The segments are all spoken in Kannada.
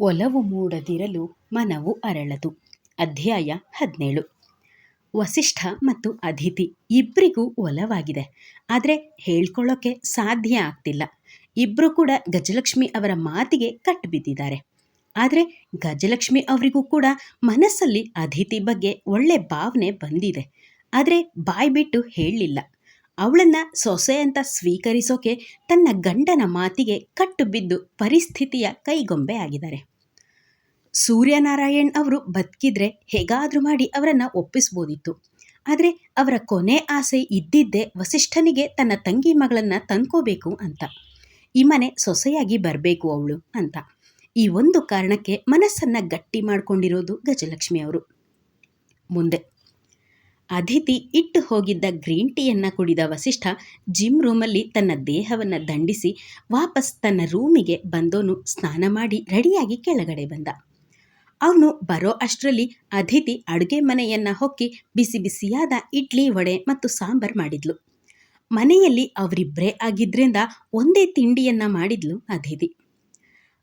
ಒಲವು ಮೂಡದಿರಲು ಮನವು ಅರಳದು. ಅಧ್ಯಾಯ ಹದಿನೇಳು. ವಸಿಷ್ಠ ಮತ್ತು ಅದಿತಿ ಇಬ್ಬರಿಗೂ ಒಲವಾಗಿದೆ. ಆದರೆ ಹೇಳ್ಕೊಳ್ಳೋಕ್ಕೆ ಸಾಧ್ಯ ಆಗ್ತಿಲ್ಲ. ಇಬ್ಬರು ಕೂಡ ಗಜಲಕ್ಷ್ಮಿ ಅವರ ಮಾತಿಗೆ ಕಟ್ಟು ಬಿದ್ದಿದ್ದಾರೆ ಆದರೆ ಗಜಲಕ್ಷ್ಮಿ ಅವರಿಗೂ ಕೂಡ ಮನಸ್ಸಲ್ಲಿ ಅದಿತಿ ಬಗ್ಗೆ ಒಳ್ಳೆ ಭಾವನೆ ಬಂದಿದೆ. ಆದರೆ ಬಾಯಿ ಬಿಟ್ಟು ಹೇಳಲಿಲ್ಲ. ಅವಳನ್ನ ಸೊಸೆ ಅಂತ ಸ್ವೀಕರಿಸೋಕೆ ತನ್ನ ಗಂಡನ ಮಾತಿಗೆ ಕಟ್ಟು ಬಿದ್ದು ಪರಿಸ್ಥಿತಿಯ ಕೈಗೊಂಬೆ ಆಗಿದ್ದಾರೆ. ಸೂರ್ಯನಾರಾಯಣ್ ಅವರು ಬದುಕಿದ್ರೆ ಹೇಗಾದರೂ ಮಾಡಿ ಅವರನ್ನು ಒಪ್ಪಿಸ್ಬೋದಿತ್ತು. ಆದರೆ ಅವರ ಕೊನೆ ಆಸೆ ಇದ್ದಿದ್ದೇ ವಸಿಷ್ಠನಿಗೆ ತನ್ನ ತಂಗಿ ಮಗಳನ್ನು ತಂದ್ಕೋಬೇಕು ಅಂತ. ಈ ಮನೆ ಸೊಸೆಯಾಗಿ ಬರಬೇಕು ಅವಳು ಅಂತ. ಈ ಒಂದು ಕಾರಣಕ್ಕೆ ಮನಸ್ಸನ್ನು ಗಟ್ಟಿ ಮಾಡಿಕೊಂಡಿರೋದು ಗಜಲಕ್ಷ್ಮಿ ಅವರು. ಮುಂದೆ. ಅದಿತಿ ಇಟ್ಟು ಹೋಗಿದ್ದ ಗ್ರೀನ್ ಟೀಯನ್ನು ಕುಡಿದ ವಸಿಷ್ಠ ಜಿಮ್ ರೂಮಲ್ಲಿ ತನ್ನ ದೇಹವನ್ನು ದಂಡಿಸಿ ವಾಪಸ್ ತನ್ನ ರೂಮಿಗೆ ಬಂದೋನು ಸ್ನಾನ ಮಾಡಿ ರೆಡಿಯಾಗಿ ಕೆಳಗಡೆ ಬಂದ. ಅವನು ಬರೋ ಅಷ್ಟರಲ್ಲಿ ಅತಿಥಿ ಅಡುಗೆ ಮನೆಯನ್ನು ಹೊಕ್ಕಿ ಬಿಸಿ ಬಿಸಿಯಾದ ಇಡ್ಲಿ, ವಡೆ ಮತ್ತು ಸಾಂಬಾರ್ ಮಾಡಿದ್ಲು. ಮನೆಯಲ್ಲಿ ಅವರಿಬ್ಬರೇ ಆಗಿದ್ರಿಂದ ಒಂದೇ ತಿಂಡಿಯನ್ನ ಮಾಡಿದ್ಲು ಅತಿಥಿ.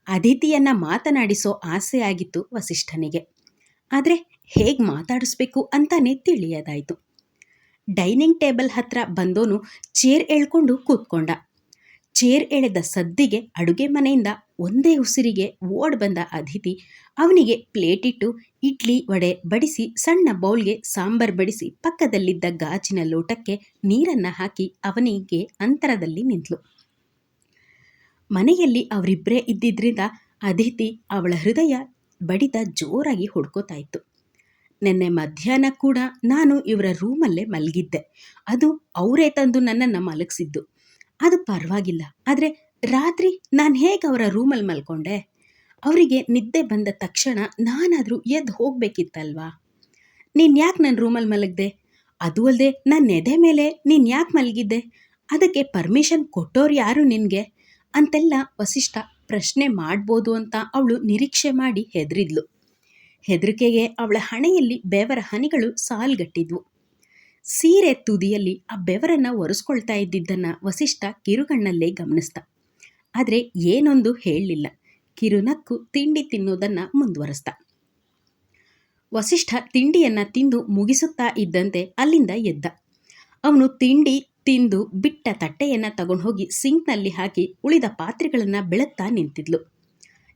ಅತಿಥಿಯನ್ನು ಮಾತನಾಡಿಸೋ ಆಸೆ ಆಗಿತ್ತು ವಸಿಷ್ಠನಿಗೆ. ಆದರೆ ಹೇಗೆ ಮಾತಾಡಿಸ್ಬೇಕು ಅಂತಾನೆ ತಿಳಿಯದಾಯಿತು. ಡೈನಿಂಗ್ ಟೇಬಲ್ ಹತ್ರ ಬಂದೋನು ಚೇರ್ ಎಳ್ಕೊಂಡು ಕೂತ್ಕೊಂಡ. ಚೇರ್ ಎಳೆದ ಸದ್ದಿಗೆ ಅಡುಗೆ ಮನೆಯಿಂದ ಒಂದೇ ಉಸಿರಿಗೆ ಓಡ್ ಬಂದ ಅತಿಥಿ ಅವನಿಗೆ ಪ್ಲೇಟಿಟ್ಟು, ಇಡ್ಲಿ ವಡೆ ಬಡಿಸಿ, ಸಣ್ಣ ಬೌಲ್ಗೆ ಸಾಂಬಾರ್ ಬಡಿಸಿ ಪಕ್ಕದಲ್ಲಿದ್ದ ಗಾಜಿನ ಲೋಟಕ್ಕೆ ನೀರನ್ನು ಹಾಕಿ ಅವನಿಗೆ ಅಂತರದಲ್ಲಿ ನಿಂತಳು ಮನೆಯಲ್ಲಿ ಅವರಿಬ್ಬರೇ ಇದ್ದಿದ್ದರಿಂದ ಅತಿಥಿ ಅವಳ ಹೃದಯ ಬಡಿತ ಜೋರಾಗಿ ಹೊಡ್ಕೋತಾ ಇತ್ತು ನಿನ್ನೆ ಮಧ್ಯಾಹ್ನ ಕೂಡ ನಾನು ಇವರ ರೂಮಲ್ಲೇ ಮಲಗಿದ್ದೆ. ಅದು ಅವರೇ ತಂದು ನನ್ನನ್ನು ಮಲಗಿಸಿದ್ದು. ಅದು ಪರವಾಗಿಲ್ಲ. ಆದರೆ ರಾತ್ರಿ ನಾನು ಹೇಗೆ ಅವರ ರೂಮಲ್ಲಿ ಮಲ್ಕೊಂಡೆ? ಅವರಿಗೆ ನಿದ್ದೆ ಬಂದ ತಕ್ಷಣ ನಾನಾದರೂ ಎದ್ದು ಹೋಗಬೇಕಿತ್ತಲ್ವಾ? ನೀನು ಯಾಕೆ ನನ್ನ ರೂಮಲ್ಲಿ ಮಲಗಿದೆ? ಅದು ಅಲ್ಲದೆ ನನ್ನ ಎದೆ ಮೇಲೆ ನೀನು ಯಾಕೆ ಮಲಗಿದ್ದೆ? ಅದಕ್ಕೆ ಪರ್ಮಿಷನ್ ಕೊಟ್ಟೋರು ಯಾರು ನಿನಗೆ? ಅಂತೆಲ್ಲ ವಸಿಷ್ಠ ಪ್ರಶ್ನೆ ಮಾಡ್ಬೋದು ಅಂತ ಅವಳು ನಿರೀಕ್ಷೆ ಮಾಡಿ ಹೆದರಿದ್ಲು. ಹೆದರಿಕೆಗೆ ಅವಳ ಹಣೆಯಲ್ಲಿ ಬೇವರ ಹನಿಗಳು ಸಾಲ್ಗಟ್ಟಿದ್ವು. ಸೀರೆ ತುದಿಯಲ್ಲಿ ಆ ಬೆವರನ್ನು ಒರೆಸ್ಕೊಳ್ತಾ ಇದ್ದಿದ್ದನ್ನು ವಸಿಷ್ಠ ಕಿರುಗಣ್ಣಲ್ಲೇ ಗಮನಿಸ್ತ ಆದರೆ ಏನೊಂದು ಹೇಳಲಿಲ್ಲ. ಕಿರುನಕ್ಕು ತಿಂಡಿ ತಿನ್ನೋದನ್ನು ಮುಂದುವರೆಸ್ತ ವಸಿಷ್ಠ ತಿಂಡಿಯನ್ನು ತಿಂದು ಮುಗಿಸುತ್ತಾ ಇದ್ದಂತೆ ಅಲ್ಲಿಂದ ಎದ್ದ. ಅವನು ತಿಂಡಿ ತಿಂದು ಬಿಟ್ಟ ತಟ್ಟೆಯನ್ನು ತಗೊಂಡು ಹೋಗಿ ಸಿಂಕ್ನಲ್ಲಿ ಹಾಕಿ ಉಳಿದ ಪಾತ್ರೆಗಳನ್ನು ಬೆಳಗ್ತಾ ನಿಂತಿದ್ಲು.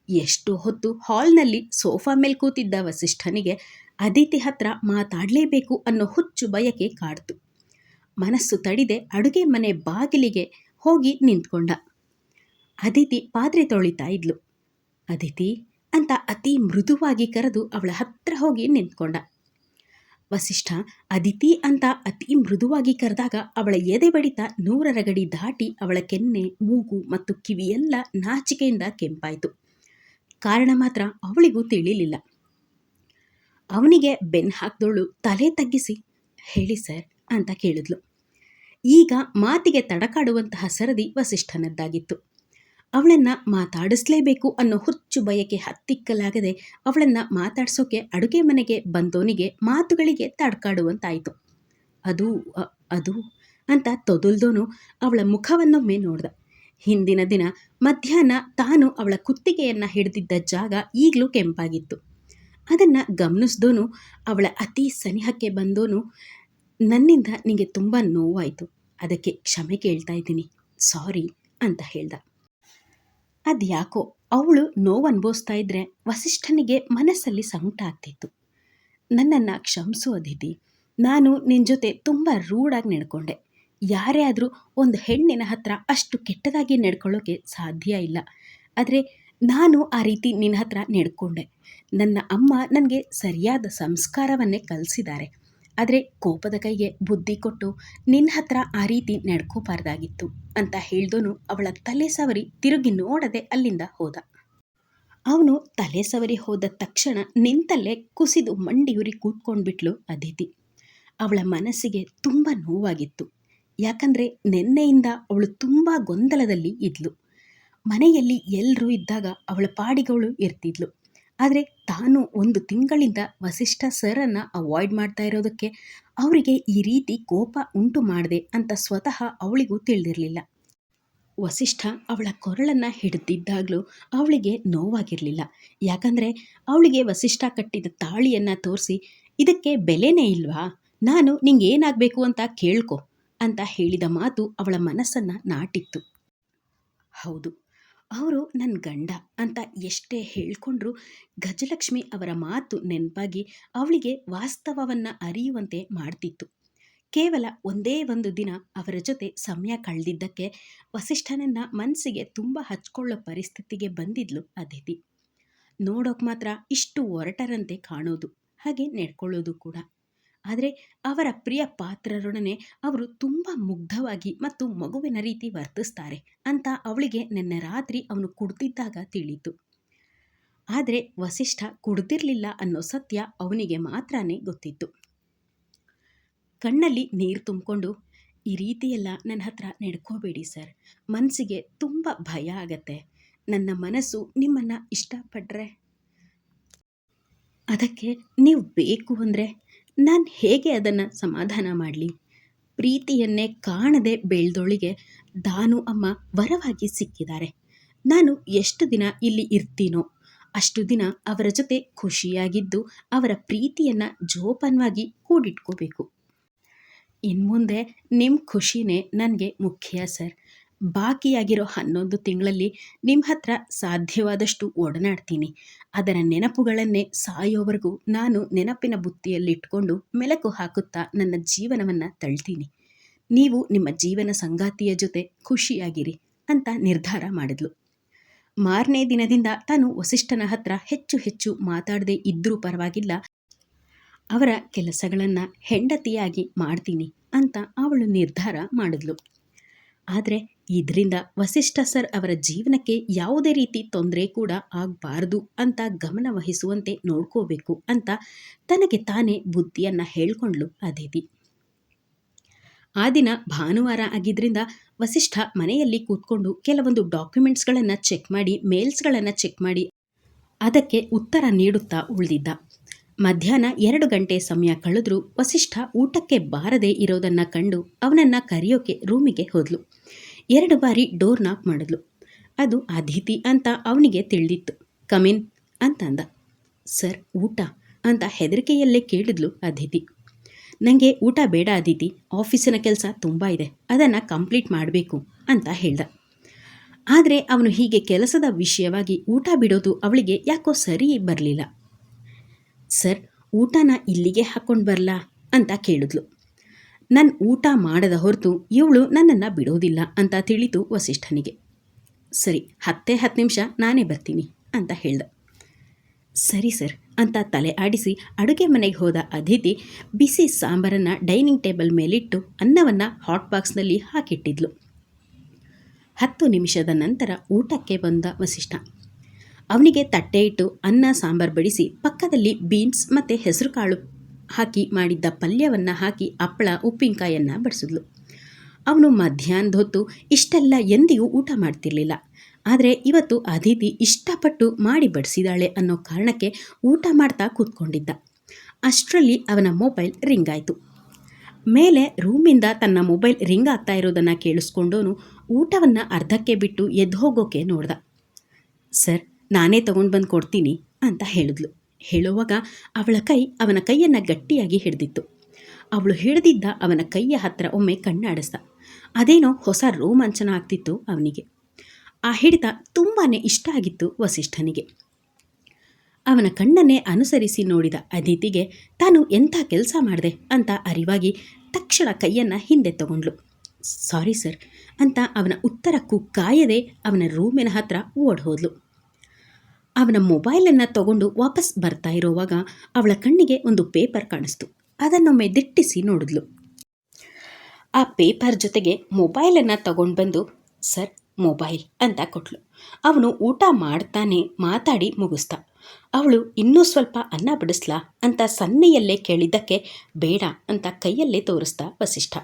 ಎಷ್ಟು ಹೊತ್ತು ಹಾಲ್ನಲ್ಲಿ ಸೋಫಾ ಮೇಲೆ ಕೂತಿದ್ದ ವಸಿಷ್ಠನಿಗೆ, ಅದಿತಿ ಹತ್ರ ಮಾತಾಡಲೇಬೇಕು ಅನ್ನೋ ಹುಚ್ಚು ಬಯಕೆ ಕಾಡ್ತು. ಮನಸ್ಸು ತಡಿದೆ ಅಡುಗೆ ಮನೆ ಬಾಗಿಲಿಗೆ ಹೋಗಿ ನಿಂತ್ಕೊಂಡ. ಅದಿತಿ ಪಾತ್ರೆ ತೊಳಿತಾ ಇದ್ಲು. ಅದಿತಿ ಅಂತ ಅತಿ ಮೃದುವಾಗಿ ಕರೆದು ಅವಳ ಹತ್ರ ಹೋಗಿ ನಿಂತ್ಕೊಂಡ. ವಸಿಷ್ಠ, ಅದಿತಿ ಅಂತ ಅತಿ ಮೃದುವಾಗಿ ಕರೆದಾಗ ಅವಳ ಎದೆ ಬಡಿತ ನೂರರ ಗಡಿ ದಾಟಿ ಅವಳ ಕೆನ್ನೆ, ಮೂಗು ಮತ್ತು ಕಿವಿಯೆಲ್ಲ ನಾಚಿಕೆಯಿಂದ ಕೆಂಪಾಯಿತು. ಕಾರಣ ಮಾತ್ರ ಅವಳಿಗೂ ತಿಳಿಲಿಲ್ಲ. ಅವನಿಗೆ ಬೆನ್ ಹಾಕ್ದೋಳು ತಲೆ ತಗ್ಗಿಸಿ, ಹೇಳಿ ಸರ್, ಅಂತ ಕೇಳಿದ್ಲು. ಈಗ ಮಾತಿಗೆ ತಡಕಾಡುವಂತಹ ಸರದಿ ವಸಿಷ್ಠನದ್ದಾಗಿತ್ತು. ಅವಳನ್ನು ಮಾತಾಡಿಸ್ಲೇಬೇಕು ಅನ್ನೋ ಹುಚ್ಚು ಬಯಕೆ ಹತ್ತಿಕ್ಕಲಾಗದೆ ಅವಳನ್ನು ಮಾತಾಡ್ಸೋಕೆ ಅಡುಗೆ ಮನೆಗೆ ಬಂದೋನಿಗೆ ಮಾತುಗಳಿಗೆ ತಡ್ಕಾಡುವಂತಾಯಿತು. ಅದು ಅದು, ಅಂತ ತೊದಲ್ದೋನು ಅವಳ ಮುಖವನ್ನೊಮ್ಮೆ ನೋಡ್ದ. ಹಿಂದಿನ ದಿನ ಮಧ್ಯಾಹ್ನ ತಾನು ಅವಳ ಕುತ್ತಿಗೆಯನ್ನು ಹಿಡಿದಿದ್ದ ಜಾಗ ಈಗಲೂ ಕೆಂಪಾಗಿತ್ತು. ಅದನ್ನು ಗಮನಿಸ್ದೋನು, ಅವಳ ಅತಿ ಸನಿಹಕ್ಕೆ ಬಂದೋನು, ನನ್ನಿಂದ ನಿಮಗೆ ತುಂಬ ನೋವಾಯಿತು. ಅದಕ್ಕೆ ಕ್ಷಮೆ ಕೇಳ್ತಾ ಇದ್ದೀನಿ. ಸಾರಿ ಅಂತ ಹೇಳ್ದ. ಅದ್ಯಾಕೋ, ಅವಳು ನೋವು ಅನುಭವಿಸ್ತಾ ಇದ್ರೆ ವಸಿಷ್ಠನಿಗೆ ಮನಸ್ಸಲ್ಲಿ ಸಂಕಟ ಆಗ್ತಿತ್ತು. ನನ್ನನ್ನು ಕ್ಷಮಿಸು ಅದಿತಿ. ನಾನು ನಿನ್ನ ಜೊತೆ ತುಂಬ ರೂಢಾಗಿ ನಡ್ಕೊಂಡೆ. ಯಾರೇ ಆದರೂ ಒಂದು ಹೆಣ್ಣಿನ ಹತ್ರ ಅಷ್ಟು ಕೆಟ್ಟದಾಗಿ ನಡ್ಕೊಳ್ಳೋಕೆ ಸಾಧ್ಯ ಇಲ್ಲ. ಆದರೆ ನಾನು ಆ ರೀತಿ ನಿನ್ನ ಹತ್ರ ನಡ್ಕೊಂಡೆ. ನನ್ನ ಅಮ್ಮ ನನಗೆ ಸರಿಯಾದ ಸಂಸ್ಕಾರವನ್ನೇ ಕಲಿಸಿದ್ದಾರೆ. ಆದರೆ ಕೋಪದ ಕೈಗೆ ಬುದ್ಧಿ ಕೊಟ್ಟು ನಿನ್ನ ಹತ್ರ ಆ ರೀತಿ ನಡ್ಕೋಬಾರ್ದಾಗಿತ್ತು ಅಂತ ಹೇಳ್ದೋನು ಅವಳ ತಲೆ ಸವರಿ ತಿರುಗಿ ನೋಡದೆ ಅಲ್ಲಿಂದ ಹೋದ. ಅವನು ತಲೆ ಸವರಿ ಹೋದ ತಕ್ಷಣ ನಿಂತಲ್ಲೇ ಕುಸಿದು ಮಂಡಿಯುರಿ ಕೂತ್ಕೊಂಡ್ಬಿಟ್ಲು ಅದಿತಿ. ಅವಳ ಮನಸ್ಸಿಗೆ ತುಂಬ ನೋವಾಗಿತ್ತು. ಯಾಕಂದರೆ ನಿನ್ನೆಯಿಂದ ಅವಳು ತುಂಬ ಗೊಂದಲದಲ್ಲಿ ಇದ್ಲು. ಮನೆಯಲ್ಲಿ ಎಲ್ಲರೂ ಇದ್ದಾಗ ಅವಳ ಪಾಡಿಗಳು ಇರ್ತಿದ್ಲು. ಆದರೆ ತಾನು ಒಂದು ತಿಂಗಳಿಂದ ವಸಿಷ್ಠ ಸರನ್ನು ಅವಾಯ್ಡ್ ಮಾಡ್ತಾ ಇರೋದಕ್ಕೆ ಅವರಿಗೆ ಈ ರೀತಿ ಕೋಪ ಉಂಟು ಮಾಡಿದೆ ಅಂತ ಸ್ವತಃ ಅವಳಿಗೂ ತಿಳಿದಿರಲಿಲ್ಲ. ವಸಿಷ್ಠ ಅವಳ ಕೊರಳನ್ನು ಹಿಡಿದಿದ್ದಾಗಲೂ ಅವಳಿಗೆ ನೋವಾಗಿರಲಿಲ್ಲ. ಯಾಕಂದರೆ ಅವಳಿಗೆ ವಸಿಷ್ಠ ಕಟ್ಟಿದ ತಾಳಿಯನ್ನು ತೋರಿಸಿ, ಇದಕ್ಕೆ ಬೆಲೆನೇ ಇಲ್ವಾ? ನಾನು ನಿಂಗೆ ಏನಾಗಬೇಕು ಅಂತ ಕೇಳ್ಕೊ. ಅಂತ ಹೇಳಿದ ಮಾತು ಅವಳ ಮನಸ್ಸನ್ನು ನಾಟಿತ್ತು. ಹೌದು, ಅವರು ನನ್ನ ಗಂಡ ಅಂತ ಎಷ್ಟೇ ಹೇಳಿಕೊಂಡ್ರೂ ಗಜಲಕ್ಷ್ಮಿ ಅವರ ಮಾತು ನೆನಪಾಗಿ ಅವಳಿಗೆ ವಾಸ್ತವವನ್ನು ಅರಿಯುವಂತೆ ಮಾಡ್ತಿತ್ತು. ಕೇವಲ ಒಂದೇ ಒಂದು ದಿನ ಅವರ ಜೊತೆ ಸಮಯ ಕಳೆದಿದ್ದಕ್ಕೆ ವಸಿಷ್ಠನನ್ನ ಮನಸ್ಸಿಗೆ ತುಂಬ ಹಚ್ಕೊಳ್ಳೋ ಪರಿಸ್ಥಿತಿಗೆ ಬಂದಿದ್ಲು ಅದಿತಿ ನೋಡೋಕೆ ಮಾತ್ರ ಇಷ್ಟು ಒರಟರಂತೆ ಕಾಣೋದು, ಹಾಗೆ ನಡ್ಕೊಳ್ಳೋದು ಕೂಡ. ಆದರೆ ಅವರ ಪ್ರಿಯ ಪಾತ್ರರೊಡನೆ ಅವರು ತುಂಬ ಮುಗ್ಧವಾಗಿ ಮತ್ತು ಮಗುವಿನ ರೀತಿ ವರ್ತಿಸ್ತಾರೆ ಅಂತ ಅವಳಿಗೆ ನಿನ್ನೆ ರಾತ್ರಿ ಅವನು ಕುಡ್ದಿದ್ದಾಗ ತಿಳಿಯಿತು. ಆದರೆ ವಸಿಷ್ಠ ಕುಡ್ದಿರಲಿಲ್ಲ ಅನ್ನೋ ಸತ್ಯ ಅವನಿಗೆ ಮಾತ್ರನೇ ಗೊತ್ತಿತ್ತು. ಕಣ್ಣಲ್ಲಿ ನೀರು ತುಂಬಿಕೊಂಡು, ಈ ರೀತಿಯೆಲ್ಲ ನನ್ನ ಹತ್ರ ನಡ್ಕೋಬೇಡಿ ಸರ್. ಮನಸ್ಸಿಗೆ ತುಂಬ ಭಯ ಆಗತ್ತೆ. ನನ್ನ ಮನಸ್ಸು ನಿಮ್ಮನ್ನು ಇಷ್ಟಪಡ್ರೆ ಅದಕ್ಕೆ ನೀವು ಬೇಕು ಅಂದರೆ ನಾನು ಹೇಗೆ ಅದನ್ನು ಸಮಾಧಾನ ಮಾಡಲಿ? ಪ್ರೀತಿಯನ್ನೇ ಕಾಣದೆ ಬೆಳೆದೊಳಿಗೆ ದಾನು ಅಮ್ಮ ವರವಾಗಿ ಸಿಕ್ಕಿದ್ದಾರೆ. ನಾನು ಎಷ್ಟು ದಿನ ಇಲ್ಲಿ ಇರ್ತೀನೋ, ಅಷ್ಟು ದಿನ ಅವರ ಜೊತೆ ಖುಷಿಯಾಗಿದ್ದು ಅವರ ಪ್ರೀತಿಯನ್ನು ಜೋಪಾನವಾಗಿ ಕೂಡಿಟ್ಕೋಬೇಕು. ಇನ್ಮುಂದೆ ನಿಮ್ಮ ಖುಷಿನೇ ನನಗೆ ಮುಖ್ಯ ಸರ್. ಬಾಕಿಯಾಗಿರೋ ಹನ್ನೊಂದು ತಿಂಗಳಲ್ಲಿ ನಿಮ್ಮ ಹತ್ರ ಸಾಧ್ಯವಾದಷ್ಟು ಓಡನಾಡ್ತೀನಿ. ಅದರ ನೆನಪುಗಳನ್ನೇ ಸಾಯೋವರೆಗೂ ನಾನು ನೆನಪಿನ ಬುತ್ತಿಯಲ್ಲಿಟ್ಕೊಂಡು ಮೆಲಕು ಹಾಕುತ್ತಾ ನನ್ನ ಜೀವನವನ್ನು ತಳ್ತೀನಿ. ನೀವು ನಿಮ್ಮ ಜೀವನ ಸಂಗಾತಿಯ ಜೊತೆ ಖುಷಿಯಾಗಿರಿ ಅಂತ ನಿರ್ಧಾರ ಮಾಡಿದ್ಲು. ಮಾರನೇ ದಿನದಿಂದ ತಾನು ವಸಿಷ್ಠನ ಹತ್ರ ಹೆಚ್ಚು ಹೆಚ್ಚು ಮಾತಾಡದೇ ಇದ್ದರೂ ಪರವಾಗಿಲ್ಲ. ಅವರ ಕೆಲಸಗಳನ್ನು ಹೆಂಡತಿಯಾಗಿ ಮಾಡ್ತೀನಿ ಅಂತ ಅವಳು ನಿರ್ಧಾರ ಮಾಡಿದ್ಲು. ಆದರೆ ಇದರಿಂದ ವಸಿಷ್ಠ ಸರ್ ಅವರ ಜೀವನಕ್ಕೆ ಯಾವುದೇ ರೀತಿ ತೊಂದರೆ ಕೂಡ ಆಗಬಾರ್ದು ಅಂತ ಗಮನ ವಹಿಸುವಂತೆ ನೋಡ್ಕೋಬೇಕು ಅಂತ ತನಗೆ ತಾನೇ ಬುದ್ಧಿಯನ್ನು ಹೇಳ್ಕೊಂಡ್ಲು ಅದಿತಿ. ಆ ದಿನ ಭಾನುವಾರ ಆಗಿದ್ದರಿಂದ ವಸಿಷ್ಠ ಮನೆಯಲ್ಲಿ ಕೂತ್ಕೊಂಡು ಕೆಲವೊಂದು ಡಾಕ್ಯುಮೆಂಟ್ಸ್ಗಳನ್ನು ಚೆಕ್ ಮಾಡಿ ಮೇಲ್ಸ್ಗಳನ್ನು ಚೆಕ್ ಮಾಡಿ, ಅದಕ್ಕೆ ಉತ್ತರ ನೀಡುತ್ತಾ ಉಳಿದಿದ್ದ. ಮಧ್ಯಾಹ್ನ ಎರಡು ಗಂಟೆ ಸಮಯ ಕಳೆದರೂ ವಸಿಷ್ಠ ಊಟಕ್ಕೆ ಬಾರದೇ ಇರೋದನ್ನು ಕಂಡು ಅವನನ್ನು ಕರೆಯೋಕೆ ರೂಮಿಗೆ ಹೋದ್ಲು. ಎರಡು ಬಾರಿ ಡೋರ್ ನಾಕ್ ಮಾಡಿದ್ಲು. ಅದು ಅದಿತಿ ಅಂತ ಅವನಿಗೆ ತಿಳಿದಿತ್ತು. ಕಮಿನ್ ಅಂತಂದ. ಸರ್, ಊಟ ಅಂತ ಹೆದರಿಕೆಯಲ್ಲೇ ಕೇಳಿದ್ಲು ಅದಿತಿ ನನಗೆ ಊಟ ಬೇಡ ಅದಿತಿ ಆಫೀಸಿನ ಕೆಲಸ ತುಂಬ ಇದೆ, ಅದನ್ನು ಕಂಪ್ಲೀಟ್ ಮಾಡಬೇಕು ಅಂತ ಹೇಳ್ದ. ಆದರೆ ಅವನು ಹೀಗೆ ಕೆಲಸದ ವಿಷಯವಾಗಿ ಊಟ ಬಿಡೋದು ಅವಳಿಗೆ ಯಾಕೋ ಸರಿ ಬರಲಿಲ್ಲ. ಸರ್, ಊಟನ ಇಲ್ಲಿಗೆ ಹಾಕ್ಕೊಂಡು ಬರಲಾ? ಅಂತ ಕೇಳಿದ್ಲು. ನನ್ನ ಊಟ ಮಾಡದ ಹೊರತು ಇವಳು ನನ್ನನ್ನು ಬಿಡೋದಿಲ್ಲ ಅಂತ ತಿಳಿತು ವಸಿಷ್ಠನಿಗೆ. ಸರಿ, ಹತ್ತೇ ಹತ್ತು ನಿಮಿಷ ನಾನೇ ಬರ್ತೀನಿ ಅಂತ ಹೇಳ್ದ. ಸರಿ ಸರ್ ಅಂತ ತಲೆ ಆಡಿಸಿ ಅಡುಗೆ ಮನೆಗೆ ಹೋದ ಅತಿಥಿ ಬಿಸಿ ಸಾಂಬಾರನ್ನು ಡೈನಿಂಗ್ ಟೇಬಲ್ ಮೇಲಿಟ್ಟು ಅನ್ನವನ್ನು ಹಾಟ್ ಬಾಕ್ಸ್ನಲ್ಲಿ ಹಾಕಿಟ್ಟಿದ್ಲು. ಹತ್ತು ನಿಮಿಷದ ನಂತರ ಊಟಕ್ಕೆ ಬಂದ ವಸಿಷ್ಠ. ಅವನಿಗೆ ತಟ್ಟೆ ಇಟ್ಟು ಅನ್ನ ಸಾಂಬಾರು ಬಡಿಸಿ ಪಕ್ಕದಲ್ಲಿ ಬೀನ್ಸ್ ಮತ್ತು ಹೆಸರುಕಾಳು ಹಾಕಿ ಮಾಡಿದ್ದ ಪಲ್ಯವನ್ನು ಹಾಕಿ ಹಪ್ಪಳ, ಉಪ್ಪಿನಕಾಯನ್ನು ಬಡಿಸಿದ್ಲು. ಅವನು ಮಧ್ಯಾಹ್ನದ ಹೊತ್ತು ಇಷ್ಟೆಲ್ಲ ಎಂದಿಗೂ ಊಟ ಮಾಡ್ತಿರ್ಲಿಲ್ಲ. ಆದರೆ ಇವತ್ತು ಅದಿತಿ ಇಷ್ಟಪಟ್ಟು ಮಾಡಿ ಬಡಿಸಿದಾಳೆ ಅನ್ನೋ ಕಾರಣಕ್ಕೆ ಊಟ ಮಾಡ್ತಾ ಕೂತ್ಕೊಂಡಿದ್ದ. ಅಷ್ಟರಲ್ಲಿ ಅವನ ಮೊಬೈಲ್ ರಿಂಗ್ ಆಯಿತು. ಮೇಲೆ ರೂಮಿಂದ ತನ್ನ ಮೊಬೈಲ್ ರಿಂಗ್ ಆಗ್ತಾ ಇರೋದನ್ನು ಕೇಳಿಸ್ಕೊಂಡೋನು ಊಟವನ್ನು ಅರ್ಧಕ್ಕೆ ಬಿಟ್ಟು ಎದ್ದು ಹೋಗೋಕೆ ನೋಡ್ದ. ಸರ್, ನಾನೇ ತಗೊಂಡು ಬಂದು ಕೊಡ್ತೀನಿ, ಅಂತ ಹೇಳಿದ್ಲು. ಹೇಳುವಾಗ ಅವಳ ಕೈ ಅವನ ಕೈಯನ್ನು ಗಟ್ಟಿಯಾಗಿ ಹಿಡಿದಿತ್ತು. ಅವಳು ಹಿಡಿದಿದ್ದ ಅವನ ಕೈಯ ಹತ್ತಿರ ಒಮ್ಮೆ ಕಣ್ಣಾಡಿಸ್ದ. ಅದೇನೋ ಹೊಸ ರೋಮಾಂಚನ ಆಗ್ತಿತ್ತು ಅವನಿಗೆ. ಆ ಹಿಡಿತ ತುಂಬಾ ಇಷ್ಟ ಆಗಿತ್ತು ವಸಿಷ್ಠನಿಗೆ. ಅವನ ಕಣ್ಣನ್ನೇ ಅನುಸರಿಸಿ ನೋಡಿದ ಅದಿತಿಗೆ, ತಾನು ಎಂಥ ಕೆಲಸ ಮಾಡಿದೆ? ಅಂತ ಅರಿವಾಗಿ ತಕ್ಷಣ ಕೈಯನ್ನು ಹಿಂದೆ ತಗೊಂಡ್ಲು ಸಾರಿ ಸರ್ ಅಂತ ಅವನ ಉತ್ತರಕ್ಕೂ ಕಾಯದೆ ಅವನ ರೂಮಿನ ಹತ್ರ ಓಡ್ ಹೋದ್ಲು ಅವನ ಮೊಬೈಲನ್ನು ತಗೊಂಡು ವಾಪಸ್ ಬರ್ತಾ ಇರುವಾಗ ಅವಳ ಕಣ್ಣಿಗೆ ಒಂದು ಪೇಪರ್ ಕಾಣಿಸ್ತು. ಅದನ್ನೊಮ್ಮೆ ದಿಟ್ಟಿಸಿ ನೋಡಿದ್ಲು. ಆ ಪೇಪರ್ ಜೊತೆಗೆ ಮೊಬೈಲನ್ನು ತಗೊಂಡು ಬಂದು, ಸರ್, ಮೊಬೈಲ್ ಅಂತ ಕೊಟ್ಲು. ಅವನು ಊಟ ಮಾಡ್ತಾನೆ ಮಾತಾಡಿ ಮುಗಿಸ್ತಾ ಅವಳು ಇನ್ನೂ ಸ್ವಲ್ಪ ಅನ್ನ ಬಿಡಿಸ್ಲಾ? ಅಂತ ಸನ್ನೆಯಲ್ಲೇ ಕೇಳಿದ್ದಕ್ಕೆ, ಬೇಡ ಅಂತ ಕೈಯಲ್ಲೇ ತೋರಿಸ್ತಾ ವಸಿಷ್ಠ.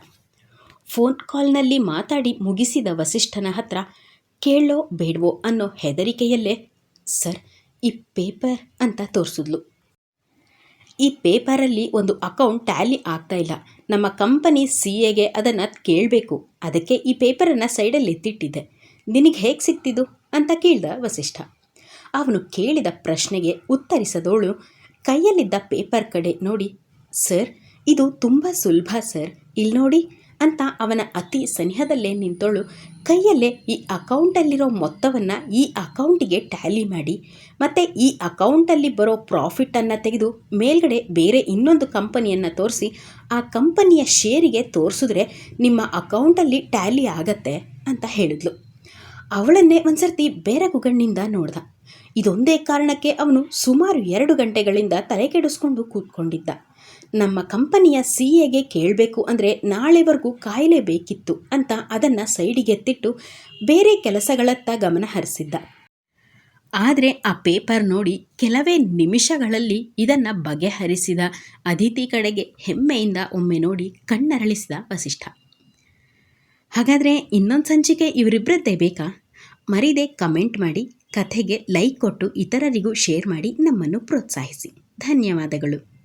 ಫೋನ್ ಕಾಲ್ನಲ್ಲಿ ಮಾತಾಡಿ ಮುಗಿಸಿದ ವಸಿಷ್ಠನ ಹತ್ರ, ಕೇಳೋ ಬೇಡವೋ ಅನ್ನೋ ಹೆದರಿಕೆಯಲ್ಲೇ ಸರ್, ಈ ಪೇಪರ್ ಅಂತ ತೋರಿಸಿದ್ಲು. ಈ ಪೇಪರಲ್ಲಿ ಒಂದು ಅಕೌಂಟ್ ಟ್ಯಾಲಿ ಆಗ್ತಾ ಇಲ್ಲ. ನಮ್ಮ ಕಂಪನಿ ಸಿ ಎಗೆ ಅದನ್ನು ಕೇಳಬೇಕು. ಅದಕ್ಕೆ ಈ ಪೇಪರನ್ನು ಸೈಡಲ್ಲಿ ಎತ್ತಿಟ್ಟಿದ್ದೆ. ನಿನಗೆ ಹೇಗೆ ಸಿಕ್ತಿದ್ದು? ಅಂತ ಕೇಳಿದ ವಸಿಷ್ಠ. ಅವನು ಕೇಳಿದ ಪ್ರಶ್ನೆಗೆ ಉತ್ತರಿಸದವಳು ಕೈಯಲ್ಲಿದ್ದ ಪೇಪರ್ ಕಡೆ ನೋಡಿ, ಸರ್, ಇದು ತುಂಬ ಸುಲಭ ಸರ್. ಇಲ್ಲಿ ನೋಡಿ ಅಂತ ಅವನ ಅತಿ ಸನಿಹದಲ್ಲೇ ನಿಂತೋಳು. ಕೈಯಲ್ಲೇ ಈ ಅಕೌಂಟಲ್ಲಿರೋ ಮೊತ್ತವನ್ನು ಈ ಅಕೌಂಟಿಗೆ ಟ್ಯಾಲಿ ಮಾಡಿ. ಮತ್ತು ಈ ಅಕೌಂಟಲ್ಲಿ ಬರೋ ಪ್ರಾಫಿಟನ್ನು ತೆಗೆದು ಮೇಲ್ಗಡೆ ಬೇರೆ ಇನ್ನೊಂದು ಕಂಪನಿಯನ್ನು ತೋರಿಸಿ, ಆ ಕಂಪನಿಯ ಶೇರಿಗೆ ತೋರಿಸಿದ್ರೆ ನಿಮ್ಮ ಅಕೌಂಟಲ್ಲಿ ಟ್ಯಾಲಿ ಆಗತ್ತೆ ಅಂತ ಹೇಳಿದ್ಲು. ಅವಳನ್ನೇ ಒಂದು ಸರ್ತಿ ಬೆರಗುಗಣ್ಣಿಂದ ನೋಡ್ದ. ಇದೊಂದೇ ಕಾರಣಕ್ಕೆ ಅವನು ಸುಮಾರು ಎರಡು ಗಂಟೆಗಳಿಂದ ತಲೆ ಕೆಡಿಸ್ಕೊಂಡು ಕೂತ್ಕೊಂಡಿದ್ದ. ನಮ್ಮ ಕಂಪನಿಯ ಸಿ ಎಗೆ ಕೇಳಬೇಕು ಅಂದರೆ ನಾಳೆವರೆಗೂ ಕಾಯಿಲೆ ಬೇಕಿತ್ತು ಅಂತ ಅದನ್ನು ಸೈಡಿಗೆತ್ತಿಟ್ಟು ಬೇರೆ ಕೆಲಸಗಳತ್ತ ಗಮನ ಹರಿಸಿದ್ದ. ಆದರೆ ಆ ಪೇಪರ್ ನೋಡಿ ಕೆಲವೇ ನಿಮಿಷಗಳಲ್ಲಿ ಇದನ್ನು ಬಗೆಹರಿಸಿದ. ಅದಿತಿ ಕಡೆಗೆ ಹೆಮ್ಮೆಯಿಂದ ಒಮ್ಮೆ ನೋಡಿ ಕಣ್ಣರಳಿಸಿದ ವಸಿಷ್ಠ. ಹಾಗಾದರೆ ಇನ್ನೊಂದು ಸಂಚಿಕೆ ಇವರಿಬ್ಬರದ್ದೇ ಬೇಕಾ? ಮರೀದೆ ಕಮೆಂಟ್ ಮಾಡಿ, ಕಥೆಗೆ ಲೈಕ್ ಕೊಟ್ಟು ಇತರರಿಗೂ ಶೇರ್ ಮಾಡಿ ನಮ್ಮನ್ನು ಪ್ರೋತ್ಸಾಹಿಸಿ. ಧನ್ಯವಾದಗಳು.